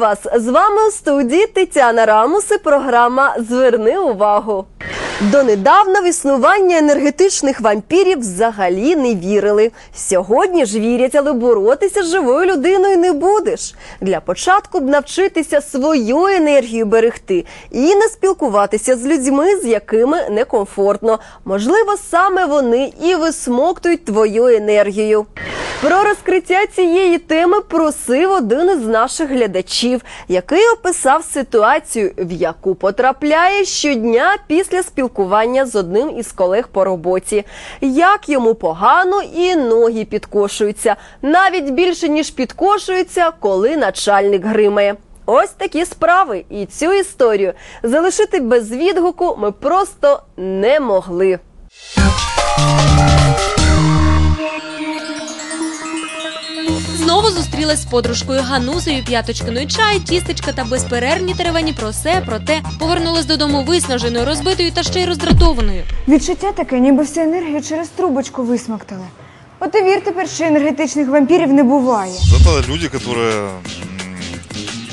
вас! З вами у студії Тетяна Рамус і програма Зверни увагу. Донедавна в існування енергетичних вампірів взагалі не вірили. Сьогодні ж вірять, але боротися з живою людиною не будеш. Для початку б навчитися свою енергію берегти і не спілкуватися з людьми, з якими некомфортно. Можливо, саме вони і висмоктують твою енергію. Про розкриття цієї теми просив один із наших глядачів, який описав ситуацію, в яку потрапляє щодня після спілкування з одним із колег по роботі. Як йому погано і ноги підкошуються, навіть більше ніж підкошуються, коли начальник гримає. Ось такі справи, і цю історію залишити без відгуку ми просто не могли. Знову зустрілась з подружкою Ганусею, п'яточкиною чай, тістечка та безперервні теревені про все, про те. Повернулась додому виснаженою, розбитою та ще й роздратованою. Відчуття таке, ніби всю енергію через трубочку висмоктали. От і вір тепер, що енергетичних вампірів не буває. Это люди, которые м,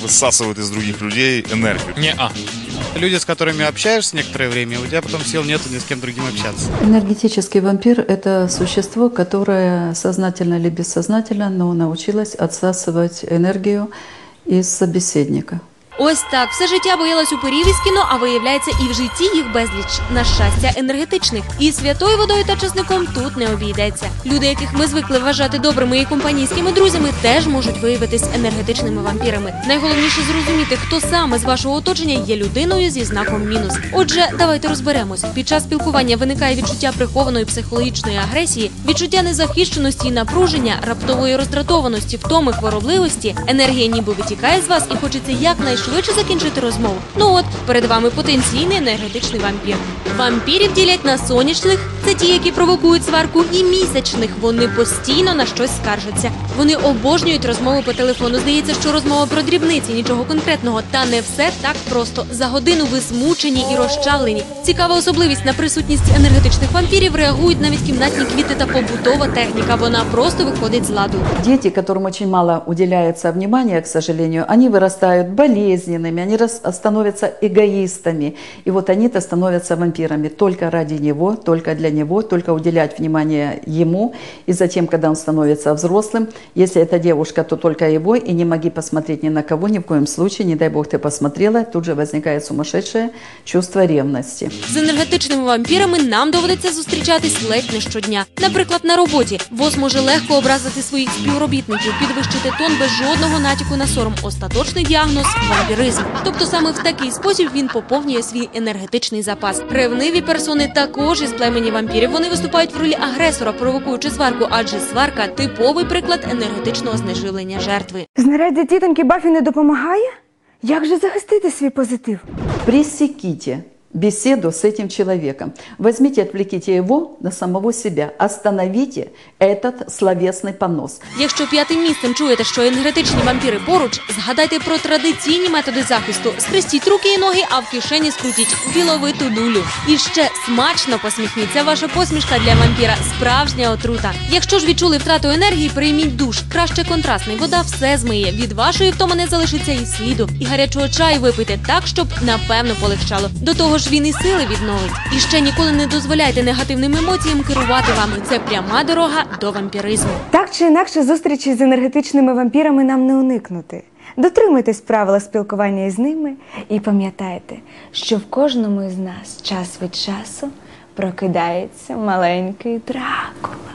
высасывают из других людей энергию. Не-а. Люди, с которыми общаешься некоторое время, у тебя потом сил нету ни с кем другим общаться. Энергетический вампир – это существо, которое сознательно или бессознательно, но научилось отсасывать энергию из собеседника. Ось так все життя боялась упирів із кіно, а виявляється, і в житті їх безліч. На щастя, енергетичних. І святою водою та чесником тут не обійдеться. Люди, яких ми звикли вважати добрими і компанійськими друзями, теж можуть виявитись енергетичними вампірами. Найголовніше зрозуміти, хто саме з вашого оточення є людиною зі знаком мінус. Отже, давайте розберемось. Під час спілкування виникає відчуття прихованої психологічної агресії, відчуття незахищеності і напруження, раптової роздратованості, втоми, хворобливості. Енергія ніби витікає з вас і хочеться якнайшвидше закінчити розмову. Ну от перед вами потенційний енергетичний вампір. Вампірів ділять на сонячних, це ті, які провокують сварку, і місячних. Вони постійно на щось скаржаться. Вони обожнюють розмови по телефону. Здається, що розмова про дрібниці, нічого конкретного. Та не все так просто. За годину ви змучені і розчавлені. Цікава особливість на присутність енергетичних вампірів реагують навіть кімнатні квіти та побутова техніка. Вона просто виходить з ладу. Дети, которым очень мало уделяется внимания, к сожалению, они вырастают болезненными, они рас- становятся эгоистами. И вот они-то становятся вампирами только ради него, только для него, только уделять внимание ему. И затем, когда он становится взрослым, если это девушка, то только его, и не моги посмотреть ни на кого, ни в коем случае, не дай бог ты посмотрела, тут же возникает сумасшедшее чувство ревности. З енергетичними вампірами нам доведеться зустрічатись ледь не щодня. Наприклад, на роботі ВОЗ може легко образити своїх співробітників, підвищити тон без жодного натяку на сором. Остаточний діагноз Вампіризм. Тобто саме в такий спосіб він поповнює свій енергетичний запас. Ревниві персони також із племені вампірів. Вони виступають в ролі агресора, провокуючи сварку, адже сварка типовий приклад енергетичного знеживлення жертви. Знаряддя тітоньки Бафі не допомагає? Як же захистити свій позитив? Пресеките беседу с этим человеком. Возьмите, отвлеките его на самого себя. Остановите этот словесный понос. Якщо п'ятим місцем чуєте, що енергетичні вампіри поруч, згадайте про традиційні методи захисту. Схрестіть руки і ноги, а в кишені скрутіть біловиту дулю. І ще смачно посміхніться. Ваша посмішка для вампіра справжня отрута. Якщо ж відчули втрату енергії, прийміть душ. Краще контрастний. Вода все змиє. Від вашої втоми не залишиться і сліду. І гарячого чаю випийте так, щоб напевно полегчало. До того ж, він і сили відновить. І ще ніколи не дозволяйте негативним емоціям керувати вами. Це пряма дорога до вампіризму. Так чи інакше, зустрічі з енергетичними вампірами нам не уникнути. Дотримуйтесь правила спілкування із ними і пам'ятайте, що в кожному із нас час від часу прокидається маленький Дракула.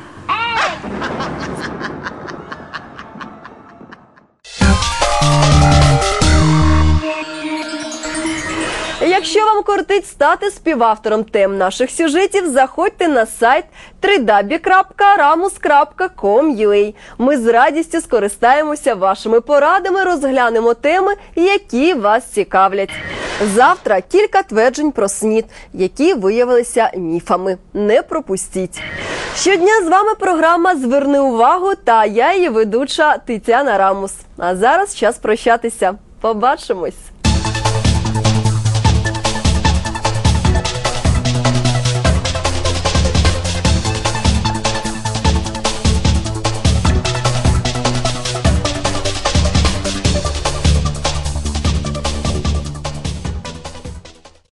Якщо вам кортить стати співавтором тем наших сюжетів, заходьте на сайт www.ramus.com.ua. Ми з радістю скористаємося вашими порадами, розглянемо теми, які вас цікавлять. Завтра кілька тверджень про снід, які виявилися міфами. Не пропустіть. Щодня з вами програма Зверни увагу та я її ведуча Тетяна Рамус. А зараз час прощатися. Побачимось.